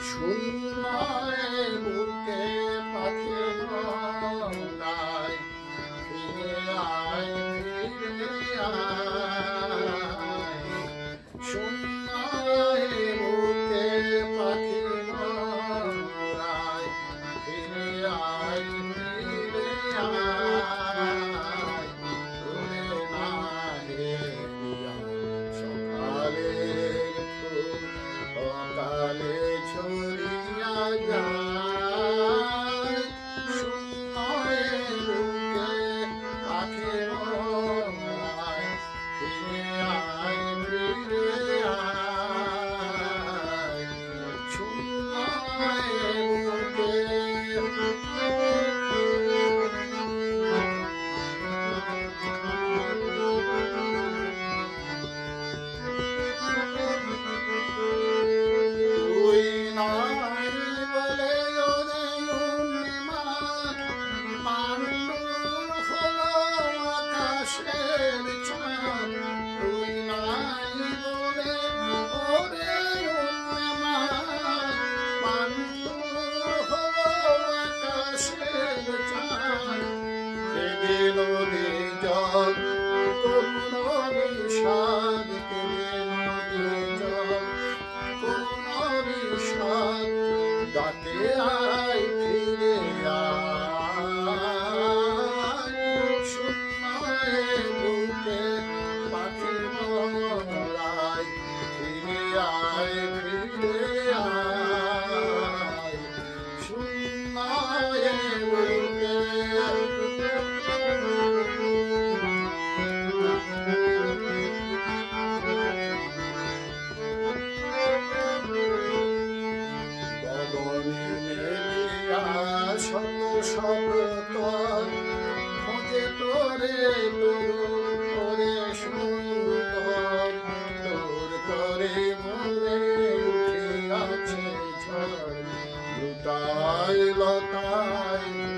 শূন্যে বুকে পাখি ফিরে ফিরে বিষাদ কেঁদে নদী জল করুণ বিষাদ ডাকে আয় ফিরে আয়। শূন্যে শত শত তর খোঁজে তোরে তোর সুন্দর। তোরে মনে উঠে আছে লতাই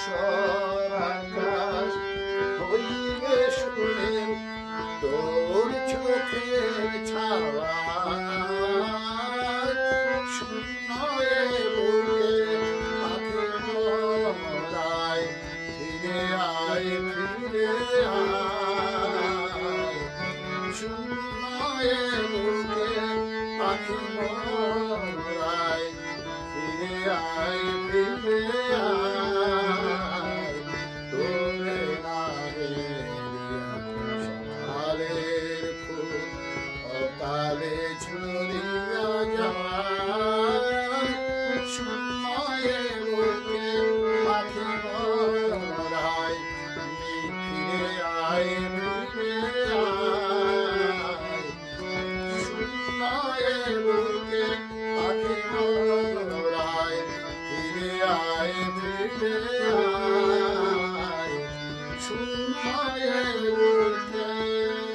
ধূসর আকাশ হইবে শুনে ধূসর আকাশ হইবে শুনে তোর চোখের ছাওয়া শূন্যে বুকে পাখি মরায় ফিরে আয় ফিরে আয়। শূন্যে বুকে পাখি মরায় ফিরে আয় ফিরে আয়। ঝরিয়া যায় শূন্যে বুকে পাখি মরায় ফিরে আয় ফিরে আয় শূন্যে বুকে পাখি মরায় ফিরে আয় ফিরে আয় শূন্যে বুকে